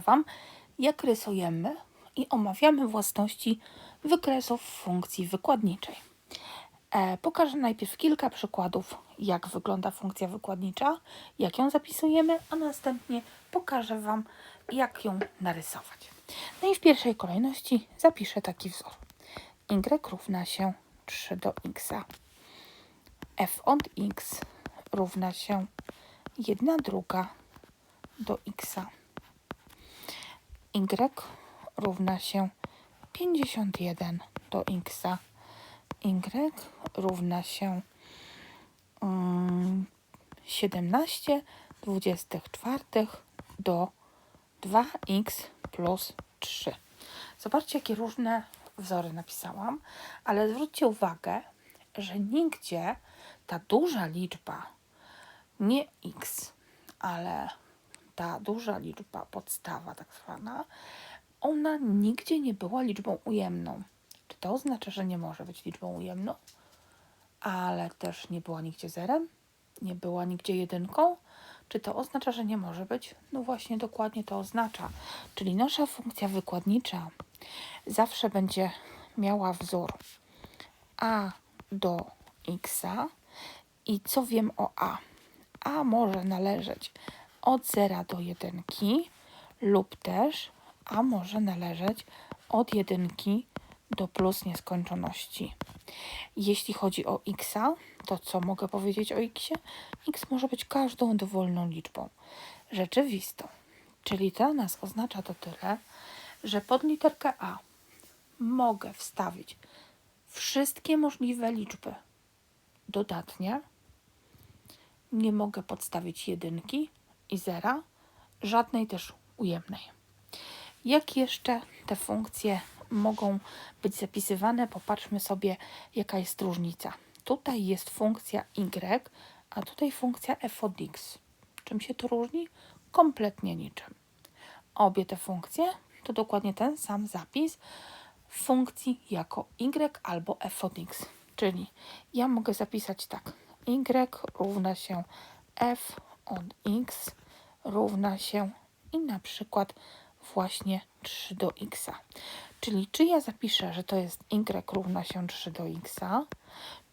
Wam, jak rysujemy i omawiamy własności wykresów funkcji wykładniczej. E, pokażę najpierw kilka przykładów, jak wygląda funkcja wykładnicza, jak ją zapisujemy, a następnie pokażę Wam, jak ją narysować. No i w pierwszej kolejności zapiszę taki wzór. y równa się 3 do x. f od x równa się 1 druga do x. y równa się 51 do x. y równa się mm, 17 24 do 2x plus 3. Zobaczcie, jakie różne wzory napisałam, ale zwróćcie uwagę, że nigdzie ta duża liczba, nie x, ale ta duża liczba, podstawa tak zwana, ona nigdzie nie była liczbą ujemną. Czy to oznacza, że nie może być liczbą ujemną? Ale też nie była nigdzie zerem? Nie była nigdzie jedynką? Czy to oznacza, że nie może być? No właśnie, dokładnie to oznacza. Czyli nasza funkcja wykładnicza zawsze będzie miała wzór a do x. I co wiem o a? a może należeć od 0 do 1 lub też a może należeć od 1 do plus nieskończoności. Jeśli chodzi o x, to co mogę powiedzieć o x? x może być każdą dowolną liczbą rzeczywistą. Czyli dla nas oznacza to tyle, że pod literkę a mogę wstawić wszystkie możliwe liczby dodatnie. Nie mogę podstawić jedynki i zera, żadnej też ujemnej. Jak jeszcze te funkcje mogą być zapisywane? Popatrzmy sobie, jaka jest różnica. Tutaj jest funkcja y, a tutaj funkcja f od x. Czym się to różni? Kompletnie niczym. Obie te funkcje to dokładnie ten sam zapis funkcji jako y albo f od x. Czyli ja mogę zapisać tak. y równa się f od x równa się i na przykład właśnie 3 do x. Czyli czy ja zapiszę, że to jest y równa się 3 do x,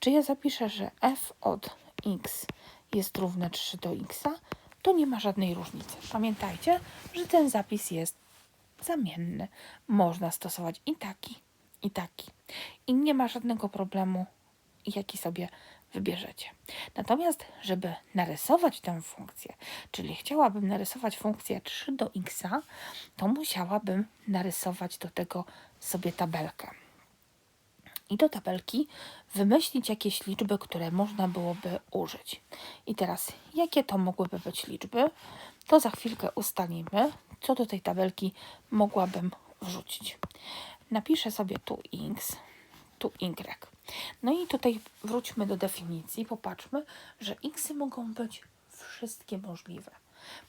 czy ja zapiszę, że f od x jest równe 3 do x, to nie ma żadnej różnicy. Pamiętajcie, że ten zapis jest zamienny. Można stosować i taki, i taki. I nie ma żadnego problemu, jaki sobie wybierzecie. Natomiast, żeby narysować tę funkcję, czyli chciałabym narysować funkcję 3 do x, to musiałabym narysować do tego sobie tabelkę. I do tabelki wymyślić jakieś liczby, które można byłoby użyć. I teraz, jakie to mogłyby być liczby, to za chwilkę ustalimy, co do tej tabelki mogłabym wrzucić. Napiszę sobie tu x, tu y. No i tutaj wróćmy do definicji. Popatrzmy, że x mogą być wszystkie możliwe.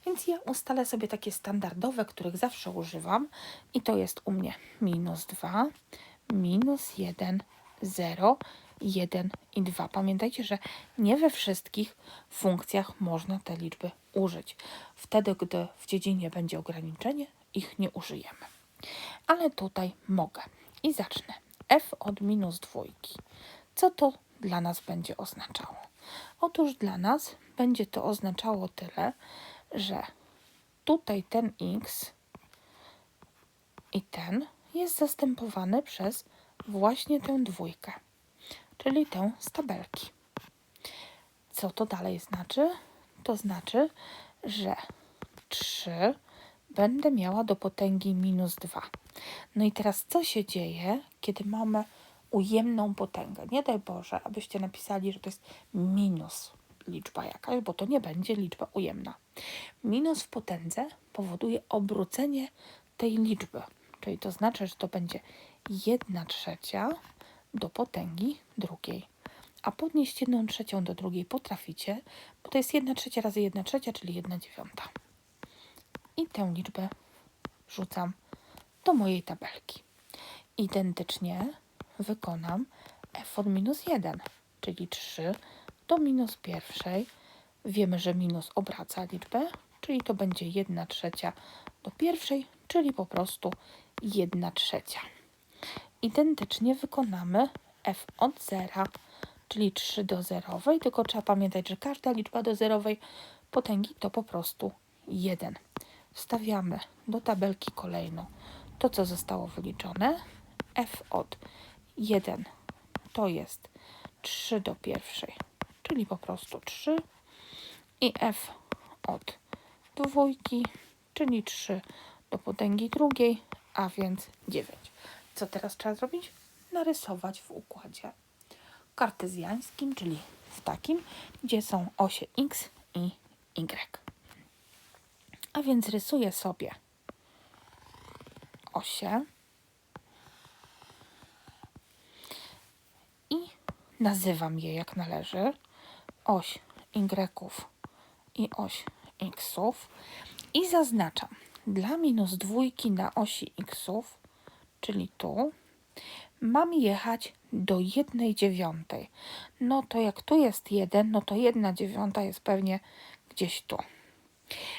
Więc ja ustalę sobie takie standardowe, których zawsze używam. I to jest u mnie minus 2, minus 1, 0, 1 i 2. Pamiętajcie, że nie we wszystkich funkcjach można te liczby użyć. Wtedy, gdy w dziedzinie będzie ograniczenie, ich nie użyjemy. Ale tutaj mogę. I zacznę. F od minus dwójki. Co to dla nas będzie oznaczało? Otóż dla nas będzie to oznaczało tyle, że tutaj ten x i ten jest zastępowany przez właśnie tę dwójkę, czyli tę z tabelki. Co to dalej znaczy? To znaczy, że 3 będę miała do potęgi minus 2. No i teraz co się dzieje, kiedy mamy ujemną potęgę? Nie daj Boże, abyście napisali, że to jest minus liczba jakaś, bo to nie będzie liczba ujemna. Minus w potędze powoduje obrócenie tej liczby, czyli to znaczy, że to będzie 1 trzecia do potęgi drugiej. A podnieść 1 trzecią do drugiej potraficie, bo to jest 1 trzecia razy 1 trzecia, czyli 1 dziewiąta. I tę liczbę rzucam do mojej tabelki. Identycznie wykonam f od minus 1, czyli 3 do minus pierwszej. Wiemy, że minus obraca liczbę, czyli to będzie 1 trzecia do pierwszej, czyli po prostu 1 trzecia. Identycznie wykonamy f od zera, czyli 3 do zerowej, tylko trzeba pamiętać, że każda liczba do zerowej potęgi to po prostu 1. Wstawiamy do tabelki kolejną to, co zostało wyliczone. f od 1 to jest 3 do pierwszej, czyli po prostu 3 i f od dwójki, czyli 3 do potęgi drugiej, a więc 9. Co teraz trzeba zrobić? Narysować w układzie kartezjańskim, czyli w takim, gdzie są osie x i y. A więc rysuję sobie osie i nazywam je jak należy. Oś y i oś xów i zaznaczam dla minus dwójki na osi xów, czyli tu, mam jechać do jednej dziewiątej. No to jak tu jest jeden, no to jedna dziewiąta jest pewnie gdzieś tu.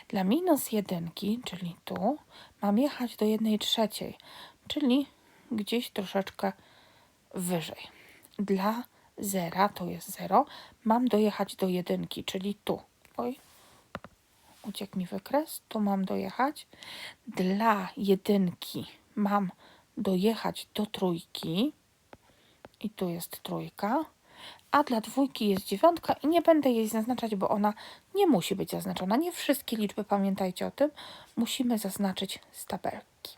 Dla minus jedynki, czyli tu, mam jechać do jednej trzeciej, czyli gdzieś troszeczkę wyżej. Dla zera, to jest zero, mam dojechać do jedynki, czyli tu. Oj, uciekł mi wykres, tu mam dojechać. Dla jedynki mam dojechać do trójki i tu jest trójka, a dla dwójki jest dziewiątka i nie będę jej zaznaczać, bo ona nie musi być zaznaczona. Nie wszystkie liczby, pamiętajcie o tym, musimy zaznaczyć z tabelki.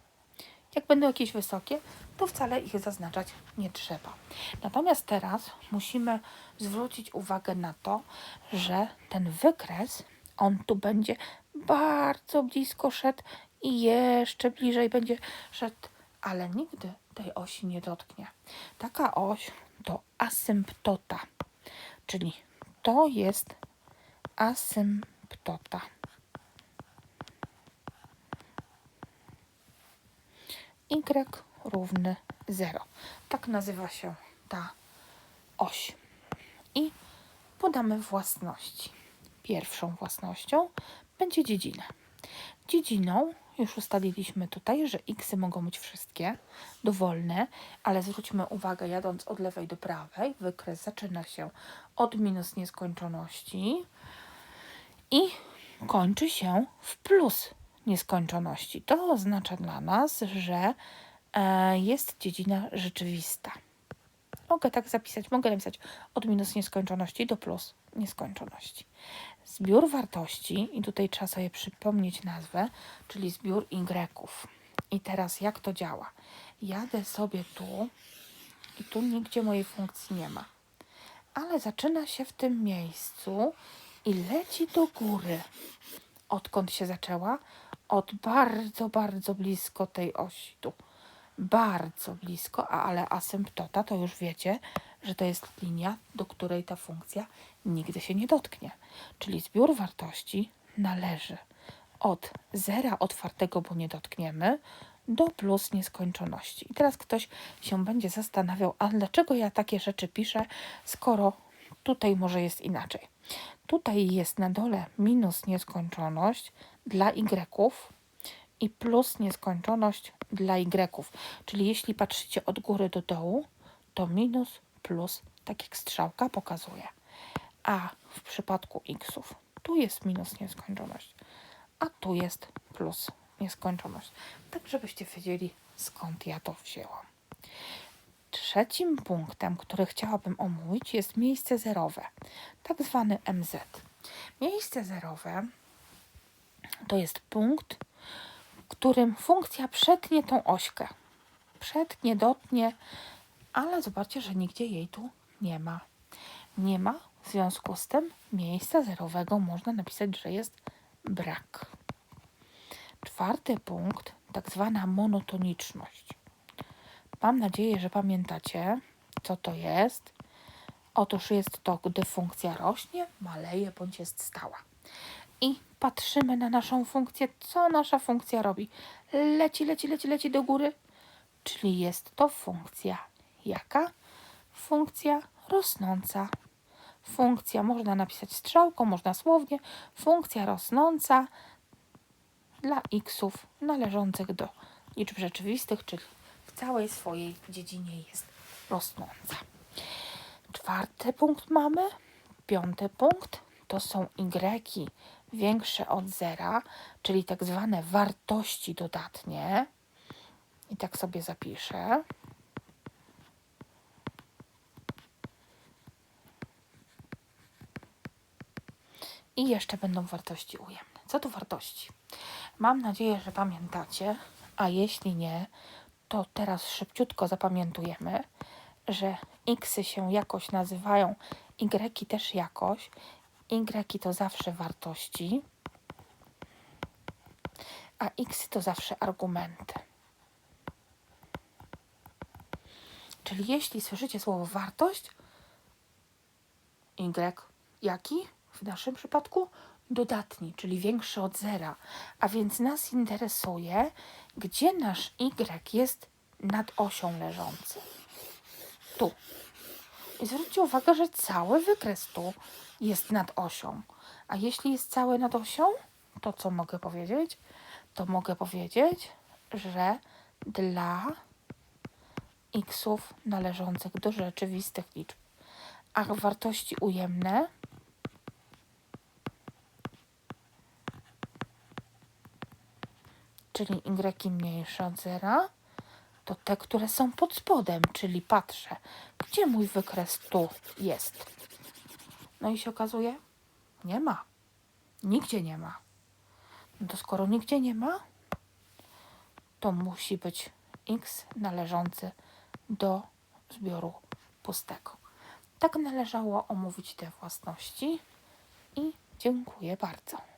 Jak będą jakieś wysokie, to wcale ich zaznaczać nie trzeba. Natomiast teraz musimy zwrócić uwagę na to, że ten wykres, on tu będzie bardzo blisko szedł i jeszcze bliżej będzie szedł, ale nigdy tej osi nie dotknie. Taka oś to asymptota, czyli to jest asymptota. Y równy 0. Tak nazywa się ta oś. I podamy własności. Pierwszą własnością będzie dziedzina. Dziedziną już ustaliliśmy tutaj, że x mogą być wszystkie dowolne, ale zwróćmy uwagę, jadąc od lewej do prawej, wykres zaczyna się od minus nieskończoności i kończy się w plus nieskończoności. To oznacza dla nas, że e, jest dziedzina rzeczywista. Mogę tak zapisać, mogę napisać od minus nieskończoności do plus nieskończoności. Zbiór wartości, i tutaj trzeba sobie przypomnieć nazwę, czyli zbiór Y. I teraz jak to działa? Jadę sobie tu i tu nigdzie mojej funkcji nie ma. Ale zaczyna się w tym miejscu i leci do góry. Odkąd się zaczęła? Od bardzo, bardzo blisko tej osi tu. Bardzo blisko, ale asymptota to już wiecie, że to jest linia, do której ta funkcja nigdy się nie dotknie. Czyli zbiór wartości należy od zera otwartego, bo nie dotkniemy, do plus nieskończoności. I teraz ktoś się będzie zastanawiał, a dlaczego ja takie rzeczy piszę, skoro tutaj może jest inaczej. Tutaj jest na dole minus nieskończoność dla y i plus nieskończoność dla y. Czyli jeśli patrzycie od góry do dołu, to minus plus, tak jak strzałka pokazuje. A w przypadku xów tu jest minus nieskończoność, a tu jest plus nieskończoność. Tak, żebyście wiedzieli, skąd ja to wzięłam. Trzecim punktem, który chciałabym omówić, jest miejsce zerowe, tak zwany MZ. Miejsce zerowe to jest punkt, którym funkcja przetnie tą ośkę. Przetnie, dotnie, ale zobaczcie, że nigdzie jej tu nie ma. Nie ma, w związku z tym miejsca zerowego można napisać, że jest brak. Czwarty punkt, tak zwana monotoniczność. Mam nadzieję, że pamiętacie, co to jest. Otóż jest to, gdy funkcja rośnie, maleje bądź jest stała. I patrzymy na naszą funkcję, co nasza funkcja robi. Leci, leci, leci, leci do góry, czyli jest to funkcja jaka? Funkcja rosnąca. Funkcja można napisać strzałką, można słownie. Funkcja rosnąca dla xów należących do liczb rzeczywistych, czyli w całej swojej dziedzinie jest rosnąca. Czwarty punkt mamy. Piąty punkt to są y większe od zera, czyli tak zwane wartości dodatnie. I tak sobie zapiszę. I jeszcze będą wartości ujemne. Co to wartości? Mam nadzieję, że pamiętacie, a jeśli nie, to teraz szybciutko zapamiętujemy, że xy się jakoś nazywają, y też jakoś. Y to zawsze wartości, a x to zawsze argumenty. Czyli jeśli słyszycie słowo wartość, y jaki w naszym przypadku? Dodatni, czyli większy od zera. A więc nas interesuje, gdzie nasz y jest nad osią leżący. Tu. I zwróćcie uwagę, że cały wykres tu jest nad osią. A jeśli jest cały nad osią, to co mogę powiedzieć? To mogę powiedzieć, że dla xów należących do rzeczywistych liczb, a wartości ujemne czyli y mniejsze od zera, to te, które są pod spodem, czyli patrzę, gdzie mój wykres tu jest. No i się okazuje, nie ma. Nigdzie nie ma. No to skoro nigdzie nie ma, to musi być x należący do zbioru pustego. Tak należało omówić te własności i dziękuję bardzo.